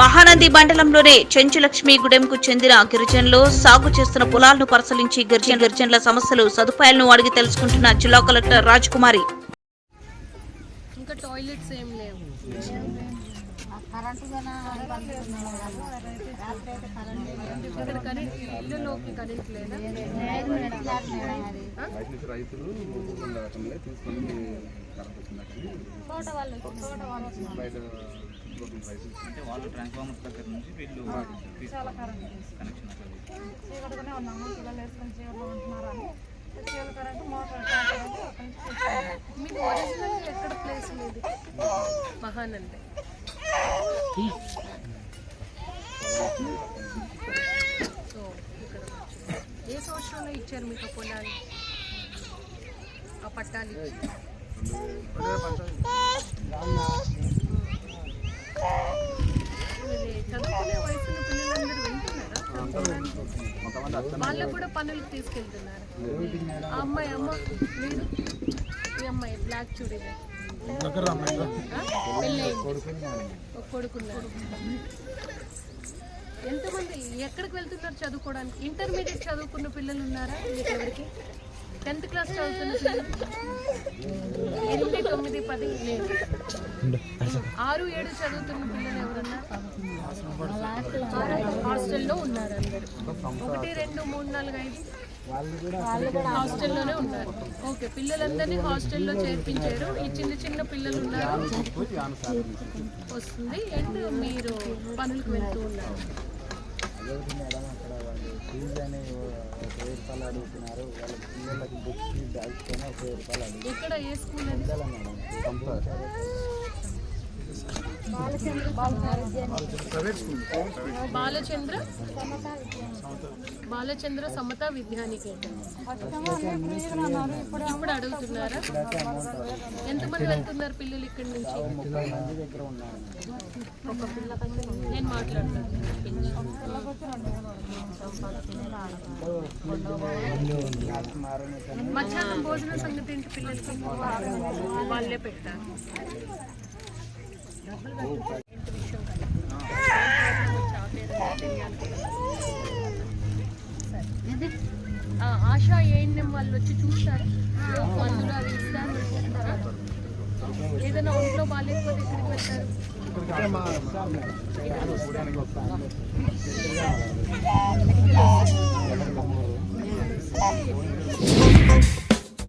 మహానంది మండలంలోనే చెంచులక్ష్మి గుడెంకు చెందిన గిరిజనులు సాగు చేస్తున్న పొలాలను పరిశీలించి గిరిజన గిరిజనుల సమస్యలు సదుపాయాలను అడిగి తెలుసుకుంటున్న జిల్లా కలెక్టర్ ఇంకా టాయిలెట్స్ ఏం లేవు. నుంచి రైతులు అంటే వాళ్ళు ట్రాన్స్ఫార్మర్స్ దగ్గర నుంచి వీళ్ళు కనెక్షన్ అసలు చీకటిగానే ఉన్నాము పిల్లలు వేసుకొని చీకట్లో ఉంటున్నారని. చీకల కరెంటు మోటార్ కరెంటు అక్కడి నుంచి తీసుకున్నాము. మీకు ఒరిజినల్ ఎక్కడ ప్లేస్ లేదు? మహానంది. సో ఇక్కడ. ఏ సంవత్సరంలో ఇచ్చారు మీకు పొలాలు? ఆ పట్టాలు? వాళ్ళకు కూడా పనులకు తీసుకెళ్తున్నారు. అమ్మాయి అమ్మ మీరు ఈ అమ్మాయి బ్లాక్ చూడీదార్ ఒక కొడుకున్నారు ఎంతమంది ఎక్కడికి వెళ్తున్నారు చదువుకోవడానికి? ఇంటర్మీడియట్ చదువుకున్న పిల్లలు ఉన్నారా? మీకు ఎవరికి టెన్త్ క్లాస్ చదువుతున్న పిల్లలు? ఎనిమిది తొమ్మిది పది లేదు. ఆరు ఏడు చదువుతున్న పిల్లలు ఎవరన్నా? హాస్టల్లో ఉన్నారు అందరు. ఒకటి రెండు మూడు నాలుగు ఐదు. హాస్టల్లోనే ఉన్నారు. ఓకే పిల్లలందరినీ హాస్టల్లో చేర్పించారు. ఈ చిన్న చిన్న పిల్లలు ఉన్నారు. వస్తుంది. అండ్ మీరు పనులకు వెళ్తూ ఉన్నారు? మేడం అక్కడ వాళ్ళు ఫీజు అని ఒక వెయ్యి రూపాయలు అడుగుతున్నారు వాళ్ళ పిల్లలకి బుక్స్ బ్యాగ్స్ కొని ఒక వెయ్యి రూపాయలు అడుగుతున్నారు ఎక్కడ ఏ స్కూల్ అది? మేడం బాలచంద్ర బాలచంద్ర సమత విద్యానికేతన్. ఇప్పుడు అడుగుతున్నారా? ఎంతమంది వెళ్తున్నారు పిల్లలు ఇక్కడి నుంచి? నేను మాట్లాడతాను. మధ్యాహ్నం భోజన సంగతి ఏంటి పిల్లలకి? వాళ్ళే పెట్టారు ఏంటి విషయం కదా? సరే. ఆ, ఆశా ఏఎన్ఎం వాళ్ళు వచ్చి చూస్తారు. మందులు అవి ఇస్తారు ఏదైనా ఒంట్లో బాగాలేకపోతే ఎక్కడికి వెళ్తారు?